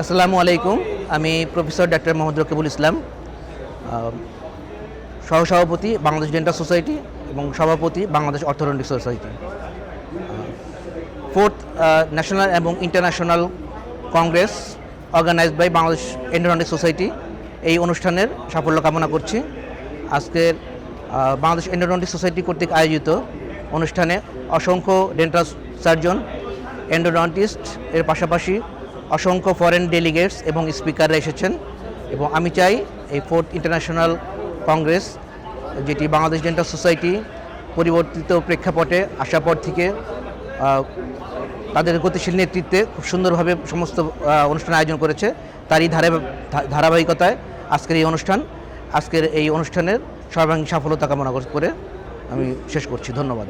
আসসালামু আলাইকুম। আমি প্রফেসর ডাক্তার মোহাম্মদ রকিবুল ইসলাম সহসভাপতি বাংলাদেশ ডেন্টাল সোসাইটি এবং সভাপতি বাংলাদেশ অর্থনৈতিক সোসাইটি। ফোর্থ ন্যাশনাল এবং international congress organized by Bangladesh endodontic society এই অনুষ্ঠানের সাফল্য কামনা করছি। আজকের বাংলাদেশ এন্ডোনটিক সোসাইটি কর্তৃক আয়োজিত অনুষ্ঠানে অসংখ্য ডেন্টাল সার্জন, এন্ডোডন্টিস্ট এর পাশাপাশি অসংখ্য ফরেন ডেলিগেটস এবং স্পিকাররা এসেছেন এবং আমি চাই এই ফোর্থ ইন্টারন্যাশনাল কংগ্রেস যেটি বাংলাদেশ ডেন্টাল সোসাইটি পরিবর্তিত প্রেক্ষাপটে আসার পর থেকে তাদের গতিশীল নেতৃত্বে খুব সুন্দরভাবে সমস্ত অনুষ্ঠান আয়োজন করেছে। তারই ধারা, ধারাবাহিকতায় আজকের এই অনুষ্ঠান, আজকের এই অনুষ্ঠানের সর্বাঙ্গীন সফলতা কামনা করে আমি শেষ করছি। ধন্যবাদ।